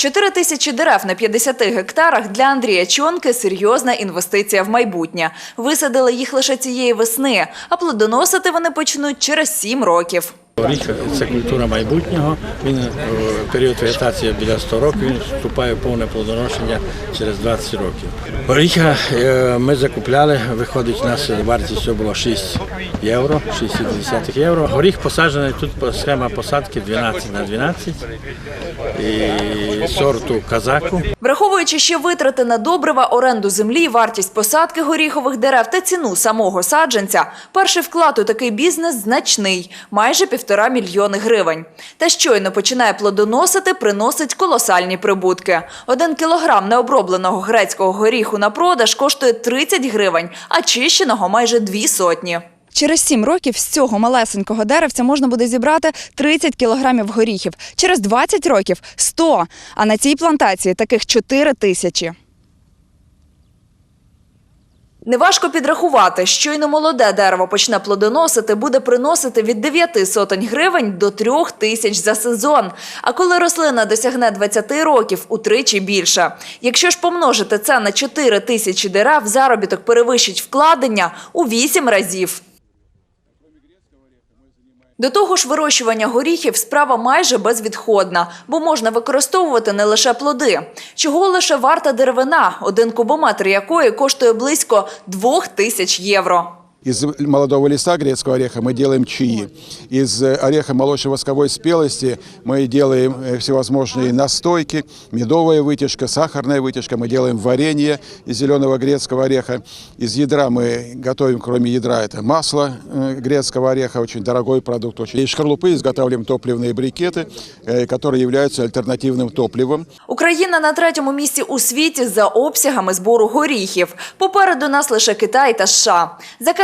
4 тисячі дерев на 50 гектарах для Андрія Чонки – серйозна інвестиція в майбутнє. Висадили їх лише цієї весни, а плодоносити вони почнуть через 7 років. Горіх це культура майбутнього. Він е, період вегетації біля 100 років, він вступає в повне плодоношення через 20 років. Горіха е, ми закупляли, виходить, у нас вартість було 6 євро, 6,2 євро. Горіх посаджений, тут схема посадки 12 на 12 і сорту казаку. Враховуючи ще витрати на добрива, оренду землі, вартість посадки горіхових дерев та ціну самого саджанця, перший вклад у такий бізнес значний – майже півтора мільйони гривень. Та щойно починає плодоносити, приносить колосальні прибутки. Один кілограм необробленого грецького горіху на продаж коштує 30 гривень, а чищеного – майже дві сотні. Через 7 років з цього малесенького деревця можна буде зібрати 30 кілограмів горіхів. Через 20 років – 100, а на цій плантації таких 4 тисячі. Неважко підрахувати, щойно молоде дерево почне плодоносити, буде приносити від 9 сотень гривень до 3 тисяч за сезон. А коли рослина досягне 20 років, утричі більше. Якщо ж помножити це на 4 тисячі дерев, заробіток перевищить вкладення у 8 разів. До того ж, вирощування горіхів справа майже безвідходна, бо можна використовувати не лише плоди. Чого лише варта деревина, один кубометр якої коштує близько 2 тисяч євро. Из молодого листа грецкого ореха мы делаем чаи. Из э, ореха молочно-восковой спелости мы делаем э, всевозможные настойки, медовая вытяжка, сахарная вытяжка. Мы делаем варенье из зеленого грецкого ореха. Из ядра мы готовим, кроме ядра, это масло э, грецкого ореха, очень дорогой продукт. Очень. Из шкарлупы изготавливаем топливные брикеты, э, которые являются альтернативным топливом. Україна на третьому місці у світі за обсягами збору горіхів. Попереду нас лише Китай та США.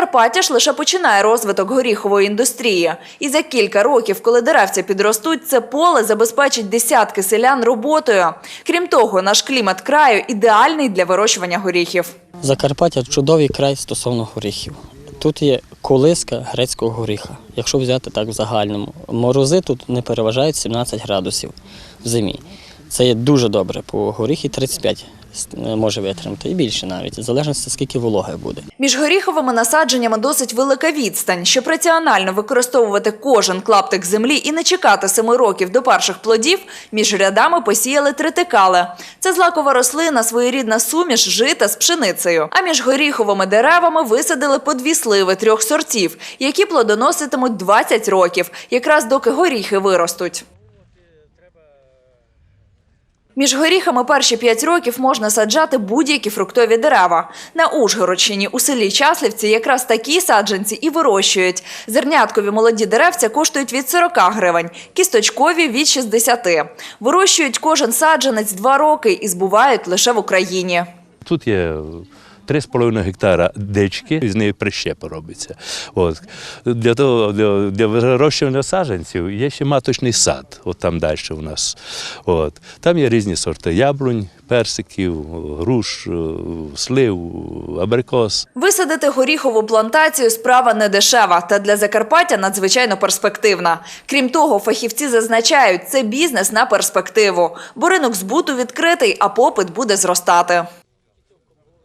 Закарпаття ж лише починає розвиток горіхової індустрії. І за кілька років, коли деревця підростуть, це поле забезпечить десятки селян роботою. Крім того, наш клімат краю ідеальний для вирощування горіхів. Закарпаття чудовий край стосовно горіхів. Тут є колиска грецького горіха, якщо взяти так в загальному. Морози тут не переважають 17 градусів в зимі. Це є дуже добре, по горіхі 35 може витримати і більше навіть, в залежності скільки вологи буде. Між горіховими насадженнями досить велика відстань. Щоб раціонально використовувати кожен клаптик землі і не чекати семи років до перших плодів, між рядами посіяли тритикали. Це злакова рослина, своєрідна суміш жита з пшеницею. А між горіховими деревами висадили по дві сливи трьох сортів, які плодоноситимуть 20 років, якраз доки горіхи виростуть. Між горіхами перші п'ять років можна саджати будь-які фруктові дерева. На Ужгородщині у селі Часлівці якраз такі саджанці і вирощують. Зерняткові молоді деревця коштують від 40 гривень, кісточкові – від 60. Вирощують кожен саджанець два роки і збувають лише в Україні. Тут є 3,5 гектара дички, з неї прищепа робиться. От. Для, того, для, для вирощування саджанців є ще маточний сад, от там далі у нас. От. Там є різні сорти яблунь, персиків, груш, е, слив, абрикос. Висадити горіхову плантацію – справа не дешева, та для Закарпаття надзвичайно перспективна. Крім того, фахівці зазначають, це бізнес на перспективу, бо ринок збуту відкритий, а попит буде зростати.